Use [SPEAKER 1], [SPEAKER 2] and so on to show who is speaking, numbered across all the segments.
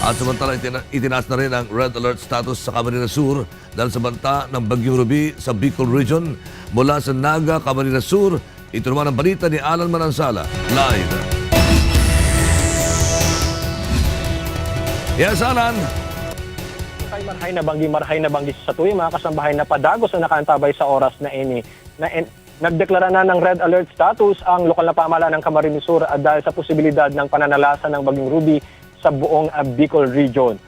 [SPEAKER 1] At samantala, itina- itinaas na rin ang red alert status sa Camarines Sur dahil sa banta ng Bagyong Ruby sa Bicol Region mula sa Naga, Camarines Sur. Ito naman ang balita ni Alan Manansala. Live. Yes, Alan.
[SPEAKER 2] Kay marhay na banggi, marhay na banggi sa tuwi, mga kasambahay na padagos na nakaantabay sa oras na ini. Na, en, nagdeklara na ng red alert status ang lokal na pamahalaan ng Camarines Sur dahil sa posibilidad ng pananalasa ng Baging Ruby sa buong Bicol Region.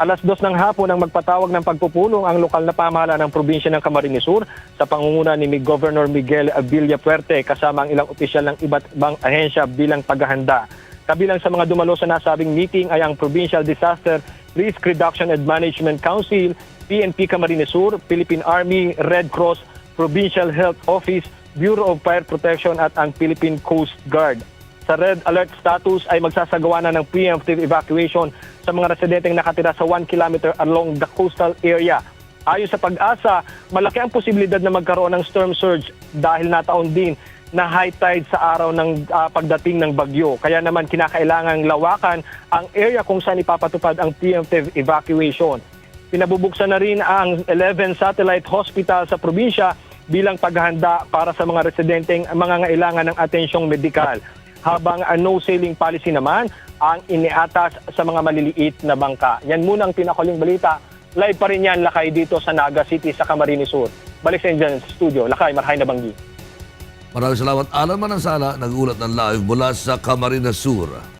[SPEAKER 2] Alas dos ng hapon ang magpatawag ng pagpupulong ang lokal na pamahalaan ng probinsya ng Camarines Sur sa pangunguna ni Governor Miguel Villapuerte kasama ang ilang opisyal ng iba't ibang ahensya bilang paghahanda. Kabilang sa mga dumalo sa nasabing meeting ay ang Provincial Disaster Risk Reduction and Management Council, PNP Camarines Sur, Philippine Army, Red Cross, Provincial Health Office, Bureau of Fire Protection at ang Philippine Coast Guard. Sa red alert status ay magsasagawa na ng preemptive evacuation sa mga residenteng nakatira sa 1 kilometer along the coastal area. Ayon sa pag-asa, malaki ang posibilidad na magkaroon ng storm surge dahil nataon din na high tide sa araw ng ah, pagdating ng bagyo. Kaya naman kinakailangang lawakan ang area kung saan ipapatupad ang preemptive evacuation. Pinabubuksan na rin ang 11 satellite hospital sa probinsya bilang paghahanda para sa mga residenteng mga ngailangan ng atensyong medikal. Habang ang no sailing policy naman ang iniatas sa mga maliliit na bangka. Yan muna ang pinakuling balita. Live pa rin yan lakay dito sa Naga City sa Camarines Sur. Balik sa inyo studio. Lakay, Marhay na Banggi.
[SPEAKER 1] Maraming salamat, Alan Manansala, nag-ulat ng live mula sa Camarines Sur.